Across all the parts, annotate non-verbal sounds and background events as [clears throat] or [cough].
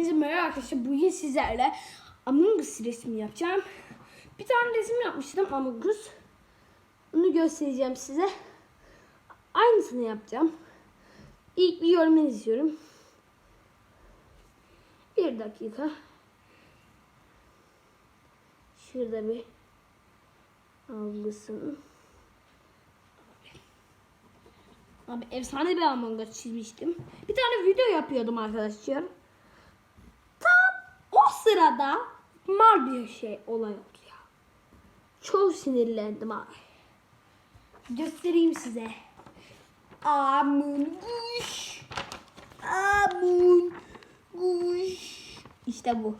Merhaba arkadaşlar. Bugün sizlerle Among Us resmi yapacağım. Bir tane resim yapmıştım Among Us. Onu göstereceğim size. Aynısını yapacağım. İlk bir yorum istiyorum. Bir dakika. Şurada bir algısını. Abi efsane bir Among Us çizmiştim. Bir tane video yapıyordum arkadaşlar. O sırada mal bir şey olay oldu. Çok sinirlendim abi. Göstereyim size. Amun kuş. Amun kuş. İşte bu.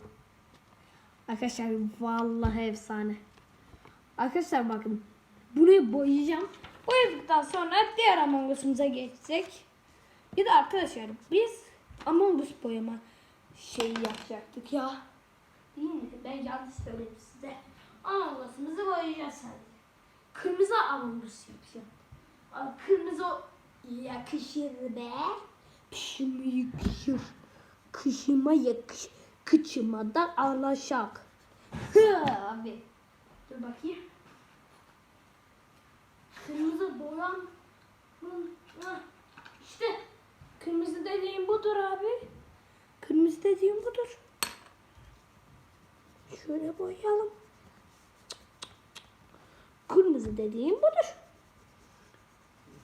Arkadaşlar vallahi efsane. Arkadaşlar bakın. Burayı boyayacağım. Boyadıktan sonra diğer Among Us'umuza geçecek. Bir de arkadaşlar biz Among Us boyama şeyi yapacaktık ya. Mi? Ben yanlış söyledim size. Us'ımızı boyayacağız sadece. Kırmızı Us yapacağım. Aa, Kırmızı yakışır be. Kışıma yakışır. Kışıma yakış. Kıçıma da anlaşak. Hı, Abi. Dur bakayım. Kırmızı boyam. İşte kırmızı dediğim budur abi. Kırmızı dediğim budur. Şöyle boyayalım. Kırmızı dediğim budur.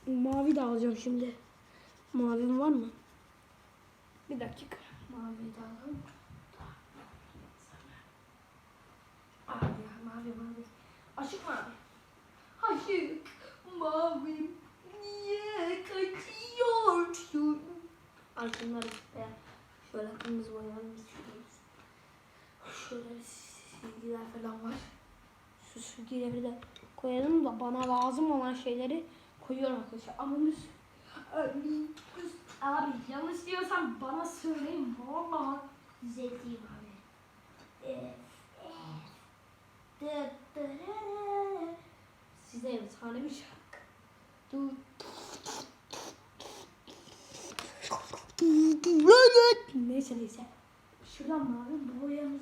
Mavi de alacağım şimdi. Mavim var mı? Bir dakika. Mavi de alalım. Abi ya mavi mavi. Mavi. Niye kaçıyorsun? Altınları şöyle kırmızı boyayalım Şöyle silgiler falan var. Şu silgileri de koyalım da bana lazım olan şeyleri koyuyorum arkadaşlar. Ama biz Abi yanlış diyorsam bana söyleyin. Valla düzelteyim abi. Size efsane bir şarkı. Du- Neyse neyse. Şuradan mavi boyamızı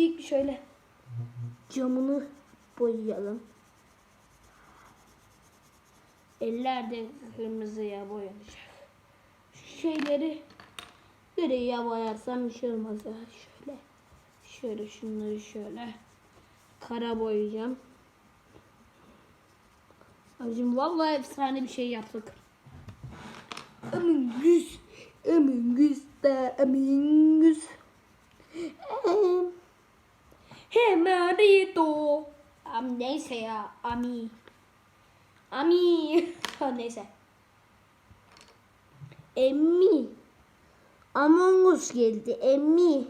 İlk şöyle camını boyayalım. Eller de kırmızıya boyanacak. Şu şeyleri griye boyarsam bir şey olmaz ya. Şöyle. Şöyle şunları şöyle. Kara boyayacağım. Abicim vallahi efsane bir şey yaptık. Among Us. Among Us da Among Us. Em, Hemerito. Am neyse ya. Ami. Ami. Neyse. Emmi. Among Us geldi. Emmi.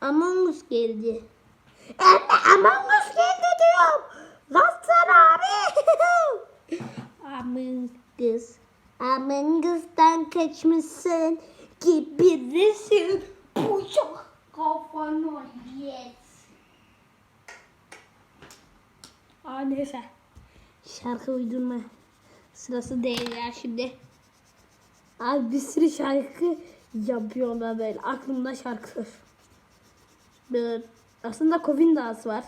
Among Us geldi. Emmi Among Us geldi diyorum. Baksana abi. Among Us. Among Us'tan kaçmışsın gibi resim. Bu çok kafana yet. Aa neyse. Şarkı uydurma sırası değil ya şimdi. Abi bir sürü şarkı yapıyorlar böyle. Aklımda şarkı. Böyle, aslında Kovin dansı var.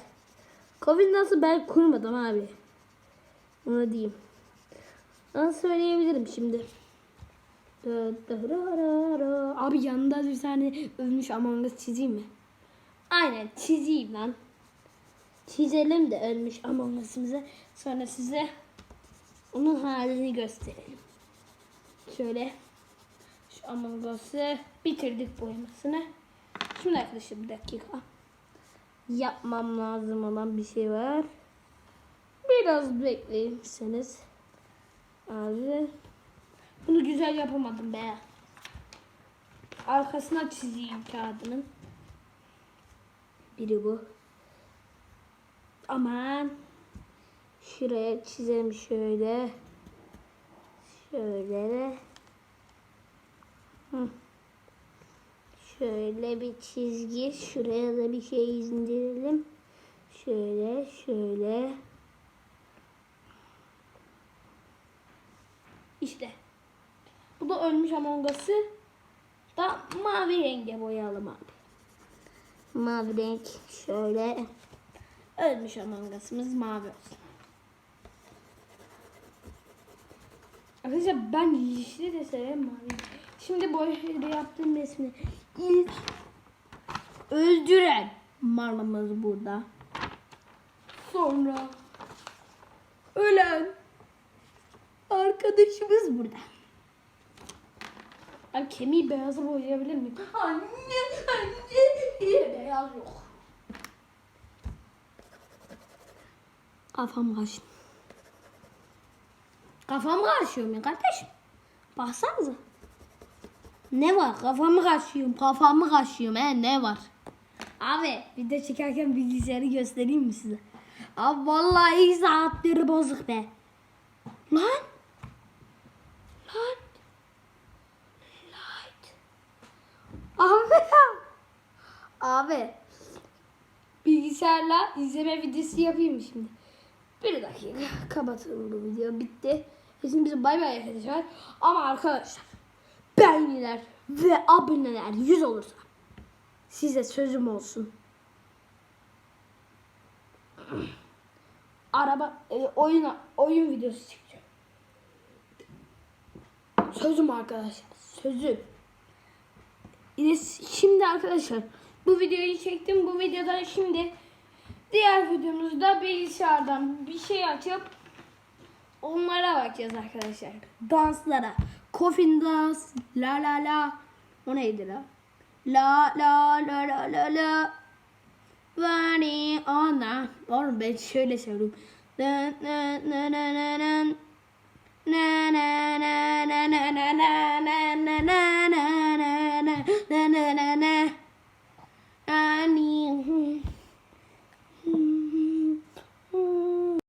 Kovin dansı ben kurmadım abi. Onu diyeyim. Nasıl söyleyebilirim şimdi? Abi yanında bir tane ölmüş Among Us çizeyim mi? Aynen çizeyim lan. Çizelim de ölmüş Among Us'ımızı. Sonra size onun halini gösterelim. Şöyle şu Among Us'ı bitirdik boyamasını. Şimdi arkadaşlar bir dakika. Yapmam lazım olan bir şey var. Biraz bekleyirseniz. Abi. Bunu güzel yapamadım be. Arkasına çizeyim kağıdının. Biri bu. Aman. Şuraya çizelim şöyle. Şöyle. Hı. Şöyle bir çizgi. Şuraya da bir şey indirelim. Şöyle şöyle. İşte. Bu da ölmüş Among Us'ı da mavi renge boyayalım abi. Mavi renk şöyle. Ölmüş Among Us'ımız mavi olsun. Arkadaşlar ben yeşili de severim mavi. Şimdi bu yaptığım resmi ilk öldüren malımız burada. Sonra ölen arkadaşımız burada. Ben kemiği beyazı boyayabilir miyim? Anne, anne, beyaz yok. Kafam kaşın. Kafamı kaşıyorum ya kardeşim. Baksanıza. Ne var? Kafamı kaşıyorum. Kafamı kaşıyorum. He ne var? Abi video çekerken bilgisayarı göstereyim mi size? Abi vallahi saatleri bozuk be. Lan. Lan. Light. Abi. Abi. Bilgisayarla izleme videosu yapayım şimdi? Bir dakika kapatalım bu video bitti. Bize bay bay arkadaşlar. Ama arkadaşlar beğeniler ve aboneler 100 olursa size sözüm olsun. [clears throat] Araba e, oyun oyun videosu çekeceğim. Sözüm arkadaşlar. Sözüm. Şimdi arkadaşlar bu videoyu çektim. Bu videodan şimdi diğer videomuzda bilgisayardan bir şey açıp onlara bakacağız arkadaşlar. Danslara. Coffin dans. La la la. O neydi la? La la la la la la. Vani ona. Oğlum ben şöyle söylüyorum. Na na na na na